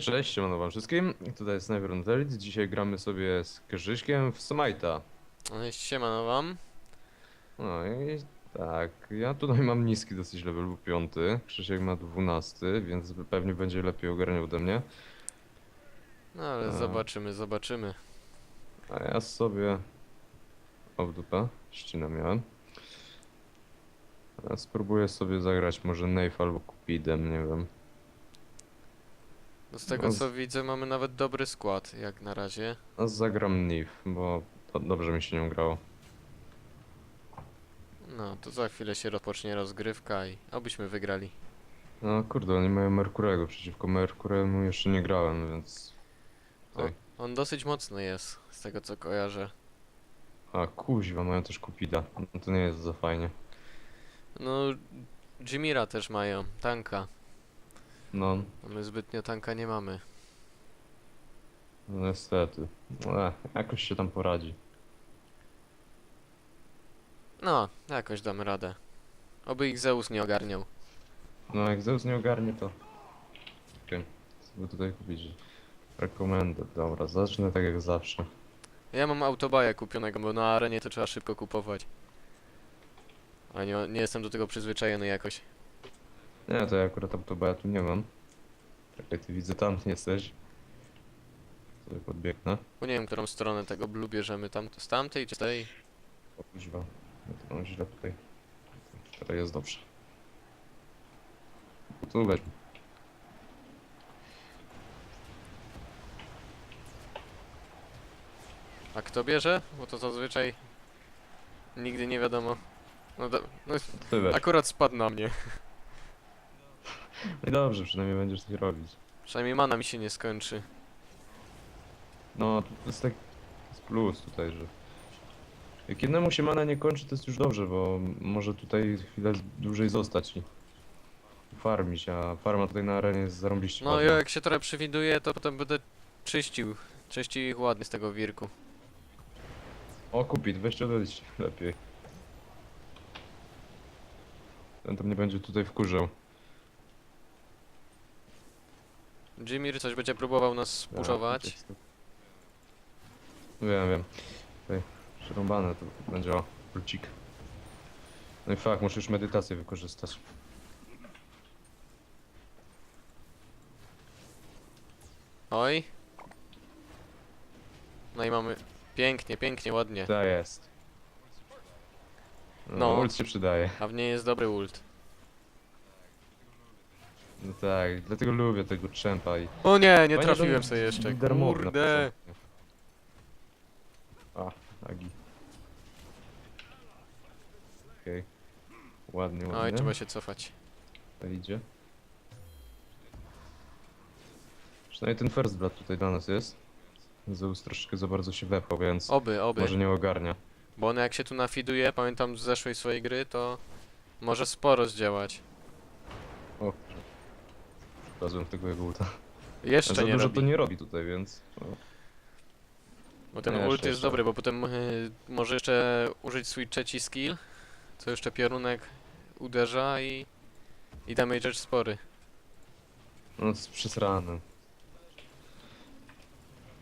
Cześć, siemano wam wszystkim. Tutaj jest Sniper Untelit. Dzisiaj gramy sobie z Krzyśkiem w Smite'a. No, Siemano wam. No i tak, ja tutaj mam niski dosyć level, był piąty. Krzysiek ma 12, więc pewnie będzie lepiej ogarniał ode mnie. No ale A. zobaczymy, zobaczymy. A ja sobie... O w dupę, ścina miałem. A spróbuję sobie zagrać może Nave albo Cupidem, nie wiem. No z tego No z- co widzę mamy nawet dobry skład jak na razie. A zagram Nave, bo to dobrze mi się nią grało. No to za chwilę się rozpocznie rozgrywka i obyśmy wygrali. No kurde, oni mają Merkurego, przeciwko Merkuremu jeszcze nie grałem, więc... O, Tak. on dosyć mocny jest, z tego co kojarzę. A kuźwa, mają też Kupida. No to nie jest za fajnie. No Jimira też mają, tanka. No, my zbytnio tanka nie mamy. no niestety. Ale jakoś się tam poradzi. No, jakoś damy radę. Oby ich Zeus nie ogarniał. No jak Zeus nie ogarnie to... Okej, co by tutaj kupić? Recommended, dobra, zacznę tak jak zawsze. Ja mam autobaja kupionego, bo na arenie to trzeba szybko kupować. A nie, nie jestem do tego przyzwyczajony jakoś. Nie, to ja akurat autobaya tu nie mam. Czekaj, ty widzę tam jesteś. Sobie podbiegnę. Bo nie wiem, którą stronę tego blue bierzemy, tam, z tamtej czy z tej? O kuźwa, ja to mam źle tutaj. Teraz jest dobrze. Tu weź. A kto bierze? Bo to zazwyczaj nigdy nie wiadomo. No, do, no Ty weź. akurat spadł na mnie. No i dobrze, przynajmniej będziesz coś robić. Przynajmniej mana mi się nie skończy. No, to jest tak to jest plus tutaj, że jak jednemu się mana nie kończy, to jest już dobrze, bo może tutaj chwilę dłużej zostać i farmić, a farma tutaj na arenie jest zarąbiście No ładna. ja jak się trochę przewiduję, to potem będę czyścił. Czyścił ich ładnie z tego wirku. O, kupit, weźcie odejść lepiej. Ten to mnie będzie tutaj wkurzał. Jimir coś będzie próbował nas Ja, puszować. Wiem, wiem. Tutaj przerąbane to będzie o, pulcik. No i fakt, muszę już medytację wykorzystać. Oj. No i mamy pięknie, pięknie, ładnie. To jest. No, No. ult się przydaje. A w niej jest dobry ult. No tak, dlatego lubię tego czempa i... O nie, nie trafiłem sobie jeszcze. darmowy na Kurde. początku. A, Agi. Okej. Ładnie, ładnie. Oj, trzeba się cofać. To idzie. Przynajmniej ten first blood tutaj dla nas jest. Zeus troszeczkę za bardzo się wepchał, więc Oby, oby. może nie ogarnia. Bo on jak się tu nafiduje, pamiętam z zeszłej swojej gry, to może sporo zdziałać. W tego jego ulta. Jeszcze za nie dużo robi. to nie robi tutaj, więc... O, Bo ten Nie, ult jeszcze, jest jeszcze. dobry, bo potem y, może jeszcze użyć swój trzeci skill, co jeszcze piorunek uderza i, i damage spory. No to jest przesrane.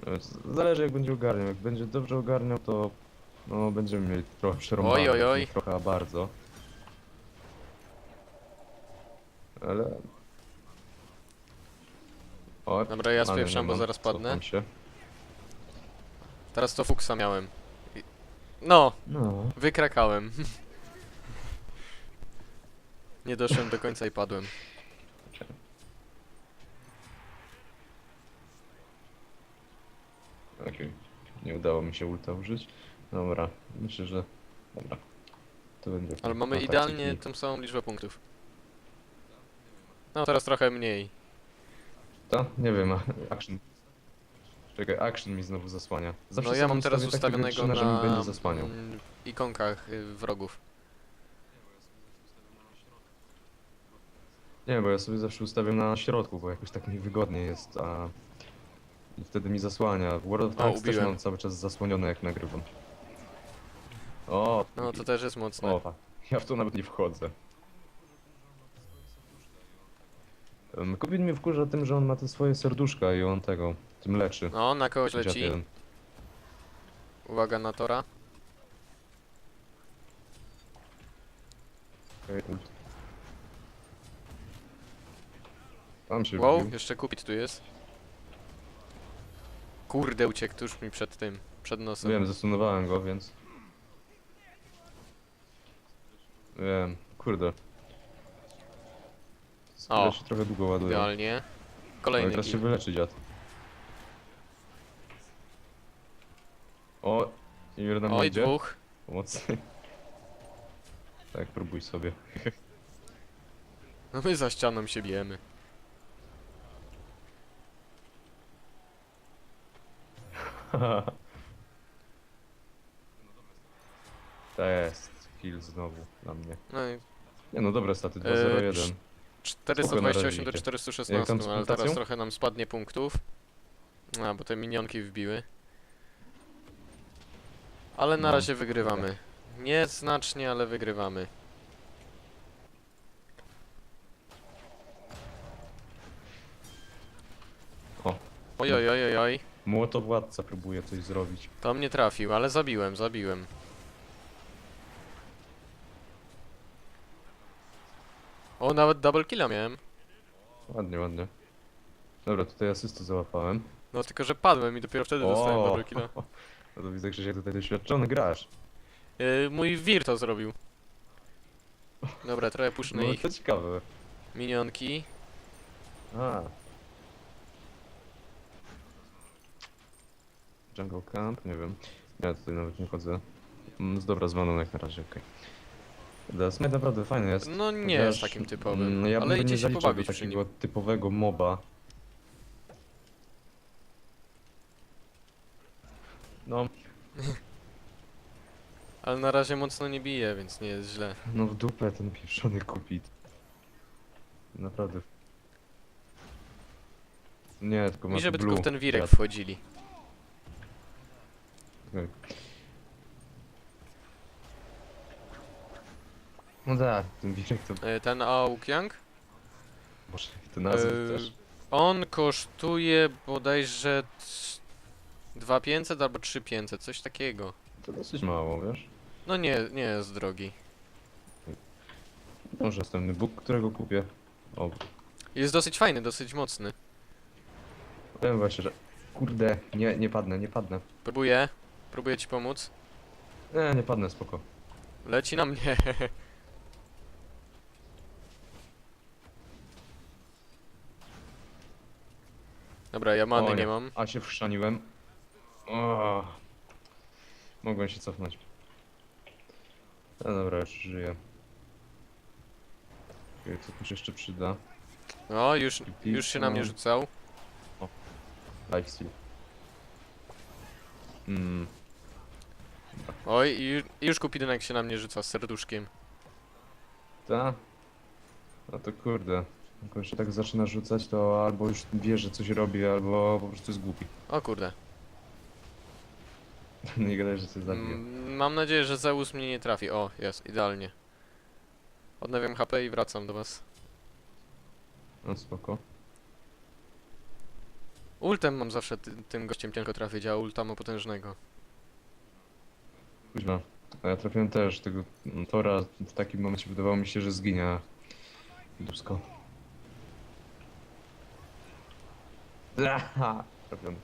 No, z- Zależy jak będzie ogarniał. Jak będzie dobrze ogarniał, to no będziemy mieli trochę przerąbane. Oj, oj, oj. Trochę, bardzo. Ale... O, Dobra, ja ale spieprzam, nie bo mam. zaraz padnę. Cofam się. Teraz to fuksa miałem. I- No, No. wykrakałem. nie doszedłem do końca i padłem. Okej. Nie udało mi się ulta użyć. Dobra, myślę, że... Dobra. To będzie... Ale mamy idealnie tą samą liczbę punktów. No, teraz trochę mniej. To? Nie wiem, action. Czekaj, action mi znowu zasłania. Zawsze No ja mam teraz ustawionego actiona, że mi na będzie zasłaniał. mm, ikonkach y, wrogów. Nie, bo ja sobie zawsze ustawiam na środku, bo jakoś tak mi wygodnie jest, a... I wtedy mi zasłania. W World of Tanks też ubiłem. mam cały czas zasłonione jak nagrywam. O, No to też jest mocne. o, ja w to nawet nie wchodzę. Em, Kubin mnie wkurza tym, że on ma te swoje serduszka i on tego, tym leczy. No, na kogoś Dziad leci. jeden. Uwaga na tora. Okej, ult. Tam się Wow, wbił. jeszcze kupit tu jest. Kurde, uciekł tuż mi przed tym, przed nosem. Wiem, zasunowałem go, więc... Wiem, kurde. O, O, się trochę długo ładuje. Idealnie. Ale Kolejny teraz się kill. wyleczy dziad. O, Junior nam Oj, idzie. dwóch. Pomocy. Tak, próbuj sobie. No my za ścianą się bijemy. To jest kill znowu na mnie. No i Nie no, dobre staty, Eee, 2-0-1. 428 do razie. 416, Jak tam z no, ale teraz trochę nam spadnie punktów. A, bo te minionki wbiły. Ale na No, razie wygrywamy. Nieznacznie, ale wygrywamy. O. Oj, oj, oj, oj, oj. Młotowładca próbuje coś zrobić. To mnie trafił, ale zabiłem, zabiłem. O, nawet double killa miałem. Ładnie, ładnie. Dobra, tutaj asystę załapałem. No tylko, że padłem i dopiero wtedy dostałem double killa. No to widzę, że tutaj doświadczony grasz. Yy, mój wir to zrobił. Dobra, trochę No ich. to ciekawe. Minionki. A. Jungle Camp, nie wiem. Ja tutaj nawet nie chodzę. Mm, z dobra, z maną jak na razie, okej. Okay. Smite naprawdę fajny jest. No nie chociaż, jest takim typowym, mm, Ja bym ale go idzie nie się zaliczał pobawić do przy takiego nim. typowego moba. No, Ale na razie mocno nie bije, więc nie jest źle. no w dupę ten pieprzony kupit. Naprawdę. Nie, tylko Mi masz żeby blue. tylko w ten wirek wchodzili. Okej. No tak, ten wirek to... Yy, ten Aokyang? Boże, te nazwy Yy, też. On kosztuje bodajże trz- 2500 albo 3500, coś takiego. To dosyć mało, wiesz? No nie, nie jest drogi. Może następny Bóg, którego kupię. O, Jest dosyć fajny, dosyć mocny. powiem właśnie, że... Kurde, nie, nie padnę, nie padnę. Próbuję, próbuję ci pomóc. Nie, nie padnę, spoko. Leci na mnie. Dobra, ja many O, nie mam. A się wszaniłem. O, mogłem się cofnąć. No dobra, już żyję. Co tu się jeszcze przyda? No, już, już się na mnie rzucał. Lifesteal. Mm, Oj, i ju- i już kupidynek się na mnie rzuca z serduszkiem. ta? No to kurde. Jak się tak zaczyna rzucać, to albo już wie, że coś robi, albo po prostu jest głupi. O kurde. nie gadaj, że się zabije. Mm, Mam nadzieję, że Zeus mnie nie trafi. O, jest, idealnie. Odnawiam HP i wracam do was. No spoko. Ultem mam zawsze ty, tym gościem ciężko trafić, a ulta ma potężnego. Kuźma. A ja trafiłem też tego mm, Tora w takim momencie wydawało mi się, że zginie. Dusko. Aha, Trafiony.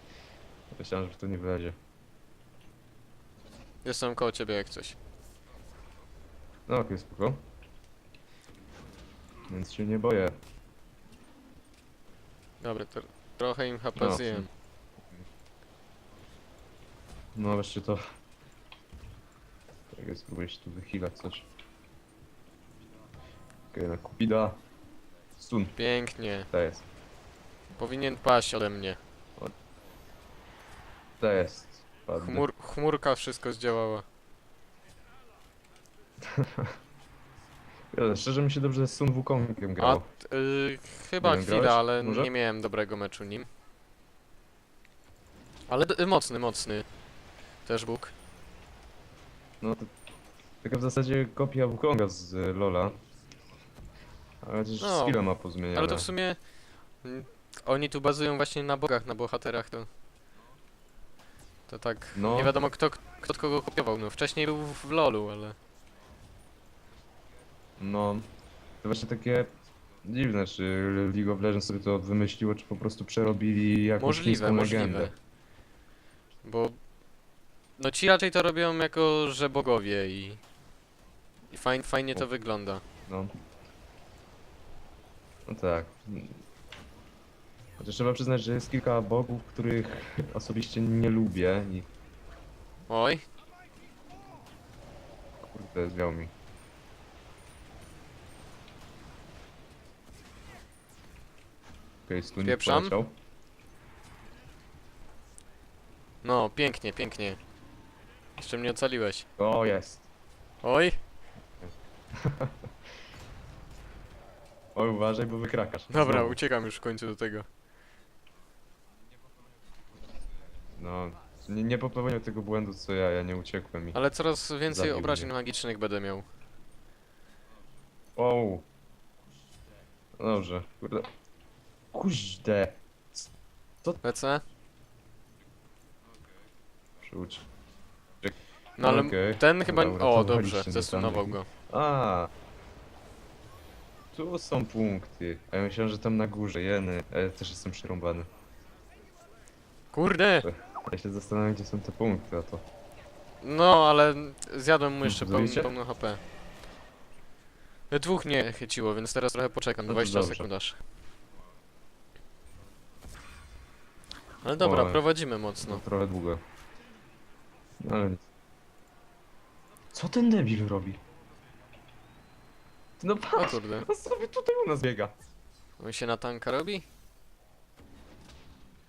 Myślałem, że to nie wylezie. Jestem koło ciebie jak coś. No okej, spoko. Więc się nie boję. Dobra, to trochę im HP No, zjem. No wreszcie to... Tak spróbuję się tu wychylać coś. Okej, na Kupida. Stun, Pięknie. to jest. Powinien paść ode mnie. To jest. Chmur, chmurka wszystko zdziałała. Szczerze mi się dobrze z Sun Wukongiem A, grało. t- y, chyba Nie wiem, chwilę, grałeś? ale Może? nie miałem dobrego meczu nim. Ale d- mocny, mocny. Też Bóg. No to taka w zasadzie kopia Wukonga z y, Lola. Ale chociaż No, skilla ma pozmieniane. Ale to w sumie Oni tu bazują właśnie na bogach, na bohaterach, to... To tak, No. nie wiadomo kto, kto od kogo kopiował, no wcześniej był w, LoLu, ale... No, to właśnie takie dziwne, czy League of Legends sobie to wymyśliło, czy po prostu przerobili jakąś Możliwe, chińską możliwe. legendę. Bo... No ci raczej to robią jako, że bogowie i... I fajn, fajnie to wygląda. No. No tak. Chociaż trzeba przyznać, że jest kilka bogów, których osobiście nie lubię i Oj, kurde, zwiał mi. Okej, okay, Pieprzam. poleciał. no pięknie, pięknie. Jeszcze mnie ocaliłeś. O, jest. Oj, Oj, uważaj, bo wykrakasz. dobra, uciekam już w końcu do tego. No, nie, nie popełniał tego błędu, co ja, ja nie uciekłem i... Ale coraz więcej Zabił obrażeń mnie. magicznych będę miał. O. No Dobrze, kurde. Kuźde. Lecę? Przyucz. No ale Okej. ten chyba... Dobra, O, dobrze, mnie zestunował tam. go. A. Tu są punkty. A ja myślałem, że tam na górze, jeny. A ja też jestem przyrąbany. Kurde! Ja się zastanawiam, gdzie są te punkty, a to... No, ale zjadłem mu jeszcze pełno, Zrobicie? pełno HP. Dwóch nie chyciło, więc teraz trochę poczekam, No to 20 dobrze. sekund aż. Ale dobra, Oj. prowadzimy No, mocno. trochę długo. No, ale nic. Co ten debil robi? No O patrz, kurde. on sobie tutaj u nas biega. On się na tanka robi?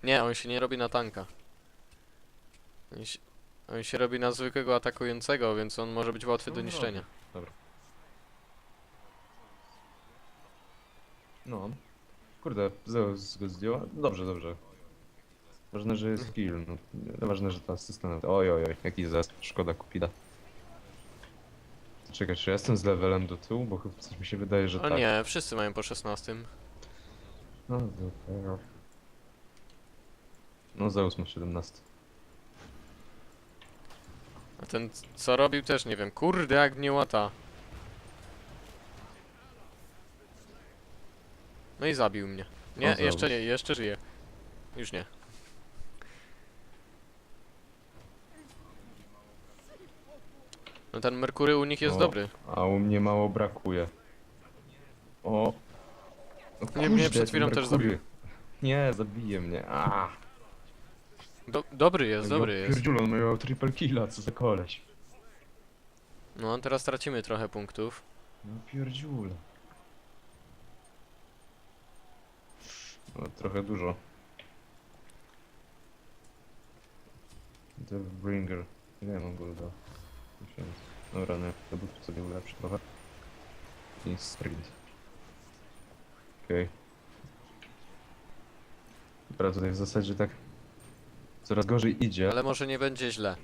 Nie, on się nie robi na tanka. On się, on się robi na zwykłego atakującego, więc on może być łatwy do No niszczenia. No. Kurde, Zeus go. Dobrze, dobrze. Ważne, że jest kill. No, ważne, że to asystent. Oj, oj, oj, jaki zas. Szkoda kupida. Czekaj, czy ja jestem z levelem do tyłu? Bo chyba coś mi się wydaje, że O tak. nie, wszyscy mają po 16. No, dopiero. No, Zeus ma 17. A ten co robił też nie wiem. Kurde, jak mnie łata. No i zabił mnie. Nie, O, jeszcze nie, jeszcze żyje. Już nie. No ten Merkury u nich jest O. dobry. A u mnie mało brakuje. O. No, Nie, mnie przed chwilą też Merkury. Nie, zabije mnie. A. Do, dobry jest, dobry jest. Pierdziul, on miał triple killa, co za koleś. No, teraz tracimy trochę punktów. No pierdziule. No trochę dużo. Deathbringer. Nie mam go do... Dobra, nie, to był sobie ulepszy trochę. I sprint. Okej. Dobra, tutaj w zasadzie tak coraz gorzej idzie. Ale może nie będzie źle.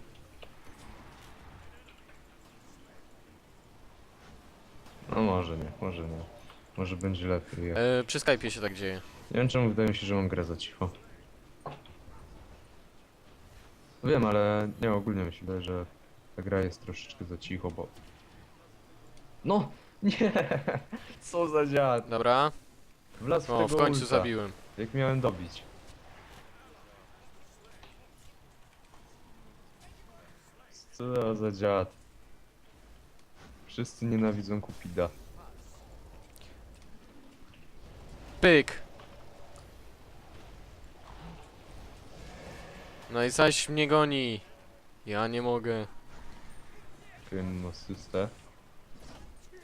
No może nie, może nie. Może będzie lepiej. Ja. E, przy Skype'ie się tak dzieje. Nie wiem czemu wydaje mi się, że mam grę za cicho. Wiem, ale nie, ogólnie mi się wydaje, że ta gra jest troszeczkę za cicho, bo... No! Nie! Co za dziad! Dobra. Wlazł w O, tego w końcu ulta, zabiłem. Jak miałem dobić. Co za dziad. Wszyscy nienawidzą Kupida. Pyk! No i zaś mnie goni. Ja nie mogę. Wiem asystę.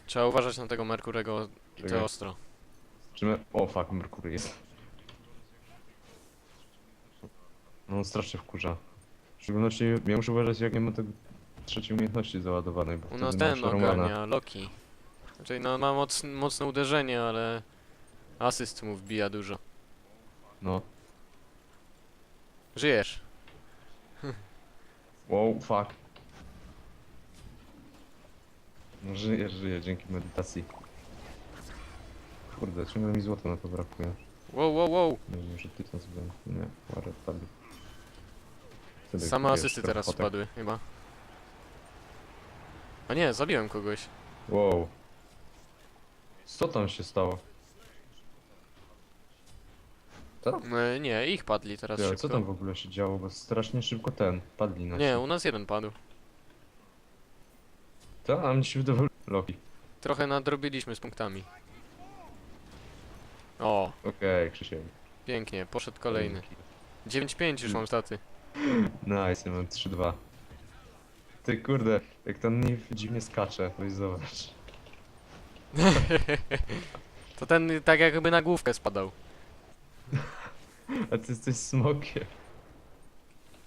Trzeba uważać na tego Merkurego i Czekaj. to ostro. Czy my... O fuck, Merkury jest. No on strasznie wkurza. W szczególności ja muszę uważać jak nie ma tego trzeciej umiejętności załadowanej, bo U wtedy nas mam ten ogarnia, Loki. Znaczy no ma moc, mocne uderzenie, ale asyst mu wbija dużo. No. Żyjesz. Wow, fuck. No żyję, żyję dzięki medytacji. Kurde, ciągle mi złota na to brakuje. Wow, wow, wow. Nie wiem, że ty to sobie... Nie. Wtedy Same asysty teraz spadły, chyba. A nie, zabiłem kogoś. Wow. Co tam się stało? Co? E, nie, ich padli teraz szybko. co tam w ogóle się działo? Bo strasznie szybko ten, padli na Nie, u nas jeden padł. To, a mi się wydawało... Loki. Trochę nadrobiliśmy z punktami. O, Okej, Krzysiek. pięknie, poszedł kolejny. 9-5 już mam staty. Nice, ja mam 3-2. Ty kurde, jak ten Nif dziwnie skacze, weź zobacz. To ten tak jakby na główkę spadał. A ty jesteś smokiem.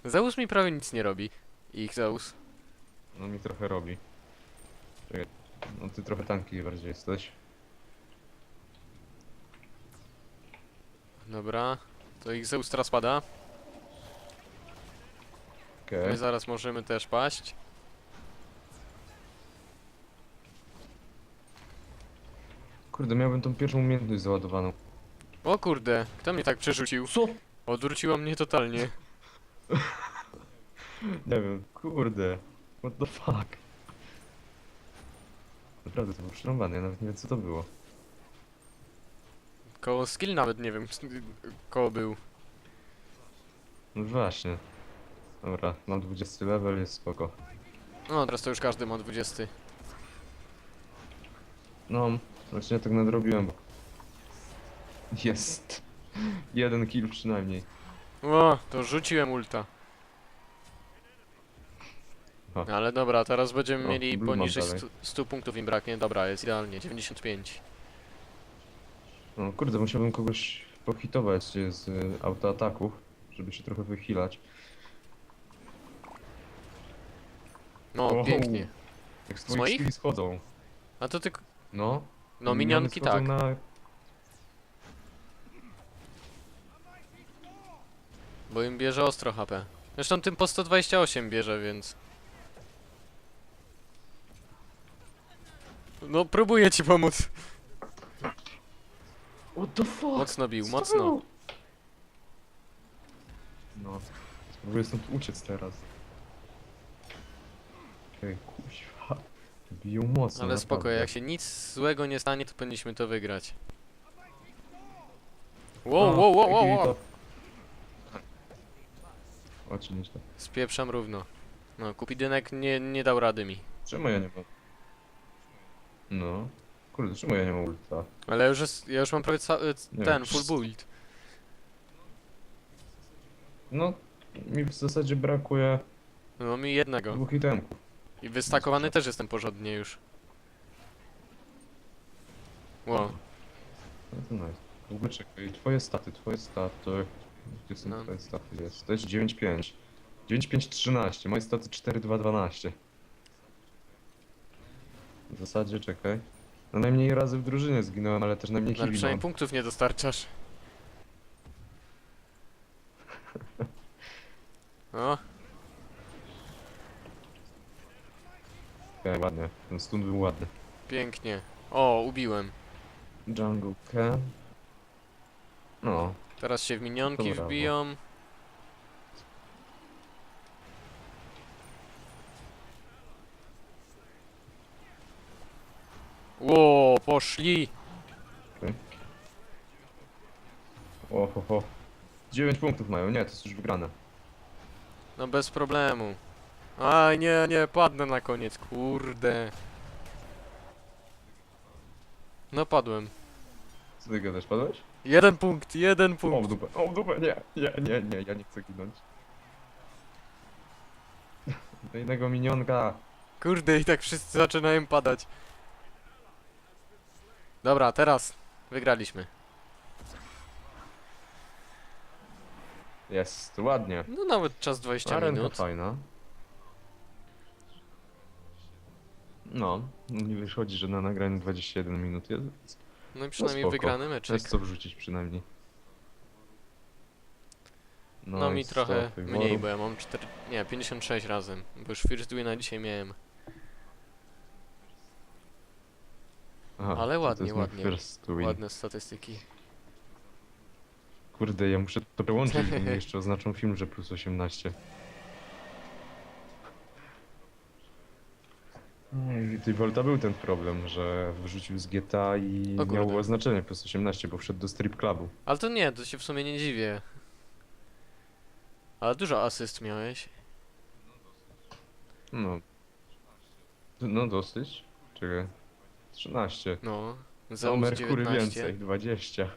Zeus mi prawie nic nie robi. Ich Zeus. No mi trochę robi. Czekaj. No ty trochę tanki bardziej jesteś. Dobra. To ich Zeus teraz pada. Okej. My zaraz możemy też paść. Kurde, miałbym tą pierwszą umiejętność załadowaną. O kurde, kto mnie tak przerzucił? Co? Odwróciło mnie totalnie. Nie wiem, kurde. What the fuck? Naprawdę to było przerąbane, ja nawet nie wiem co to było. Koło skill nawet nie wiem, koło był. No właśnie. Dobra, mam 20 level, jest spoko. No teraz to już każdy ma 20. No, właśnie tak nadrobiłem, bo... Jest. Jeden kill przynajmniej. O, to rzuciłem ulta. Aha. No Ale dobra, teraz będziemy O, mieli blue mam poniżej dalej. 100, 100 punktów im braknie. Dobra, jest idealnie, 95. No kurde, musiałbym kogoś pohitować z y, autoataków, żeby się trochę wychilać. No, Wow. pięknie. Jak z twoich moich? schodzą. A to tylko... No. No, minionki tak. Na... Bo im bierze ostro HP. Zresztą tym po 128 bierze, więc... No, próbuję ci pomóc. What the fuck? Mocno bił, Co to mocno. było? No. Spróbuję stąd uciec teraz. Ej, kuźwa. Biją mocno, Ale spoko, naprawdę. jak się nic złego nie stanie, to powinniśmy to wygrać. Wow, wow, wow, wow, wow. to- O, czy nieźle. Spieprzam równo. No, Kupidynek nie, nie dał rady mi. Czemu ja nie mam? No. Kurde, czemu ja nie mam ulta? Ale już jest, ja już mam prawie ca- e, Nie ten, wiem, full czy- build. No, mi w zasadzie brakuje No mi jednego. dwóch itemków. I wystakowany też jestem porządnie już. Wow. No to nice. W ogóle czekaj, twoje staty, twoje staty. Gdzie są No. twoje staty? Jest. To jest 9-5. 9-5-13, moje staty 4-2-12. W zasadzie czekaj. No najmniej razy w drużynie zginąłem, ale też najmniej Ale killi przynajmniej mam. punktów nie dostarczasz. O, Okej, ładnie. Ten stun był ładny. pięknie. O, ubiłem. Jungle Can. No, Teraz się w minionki To brawo. wbiją. Ło, poszli! o ho, ho. 9 punktów mają, nie, to jest już wygrane. No bez problemu. Aj, nie, nie, padnę na koniec, kurde. No padłem. Co ty gadasz, padłeś? Jeden punkt, jeden O w punkt. dupę, o w dupę, nie, nie, nie, nie, ja nie chcę ginąć. Do jednego minionka. Kurde, i tak wszyscy zaczynają padać. Dobra, teraz wygraliśmy. Jest, ładnie. No nawet czas 20 Arenka minut. fajna. No, nie wychodzi, że na nagraniu 21 minut jest. No i przynajmniej spoko. wygrany meczek. Jest co wrzucić przynajmniej. No mi i trochę mniej, bo ja mam 4, nie, 56 razem, bo już First Wina dzisiaj miałem. Aha, ale ładnie, ładnie. Ładne statystyki. Kurde, ja muszę to przełączyć, bo mi jeszcze oznaczą film, że plus 18. No i tej Volta był ten problem, że wrzucił z GTA i O miał kurde. oznaczenie plus 18, bo wszedł do strip clubu. Ale to nie, to się w sumie nie dziwię. Ale dużo asyst miałeś. No. No dosyć. Czekaj. 13. No. Za Za Merkury 19. więcej, 20.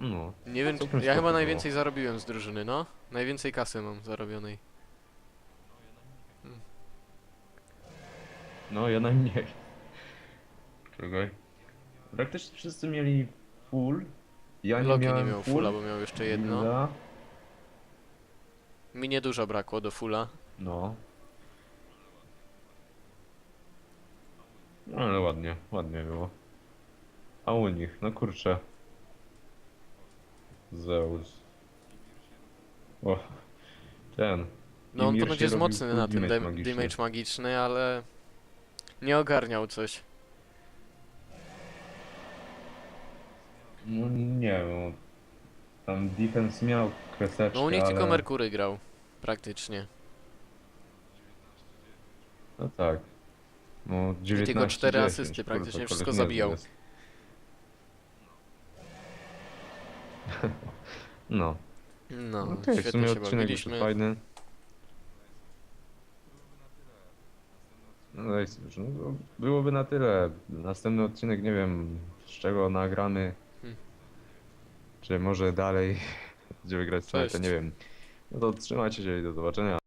No. Nie wiem, Całkiem ja spoko chyba było. najwięcej zarobiłem z drużyny, no. Najwięcej kasy mam zarobionej. No, ja najmniej. Czekaj. Praktycznie wszyscy mieli full. Ja nie Loki nie miałem miał full. fulla, bo miał jeszcze jedno. Hilda. Mi niedużo brakło do fulla. No. No ale ładnie, ładnie było. A u nich, no kurczę. Zeus. O, ten. No on Ymir ponoć się jest robił mocny na dam- magiczny. damage magiczny, ale nie ogarniał coś. No nie wiem. Tam defense miał kreseczkę, No u nich ale... tylko Merkury grał. Praktycznie. No tak. No 19 cztery 10, asysty, kurde, praktycznie wszystko zabijał. jest. no. No, Okej, w świetnie sumie się odcinek bawiliśmy. fajny. No daj sobie, no, to byłoby na tyle. Następny odcinek, nie wiem, z czego nagramy. Hmm. Czy może dalej będziemy grać Cześć. to nie wiem. No to trzymajcie się i do zobaczenia.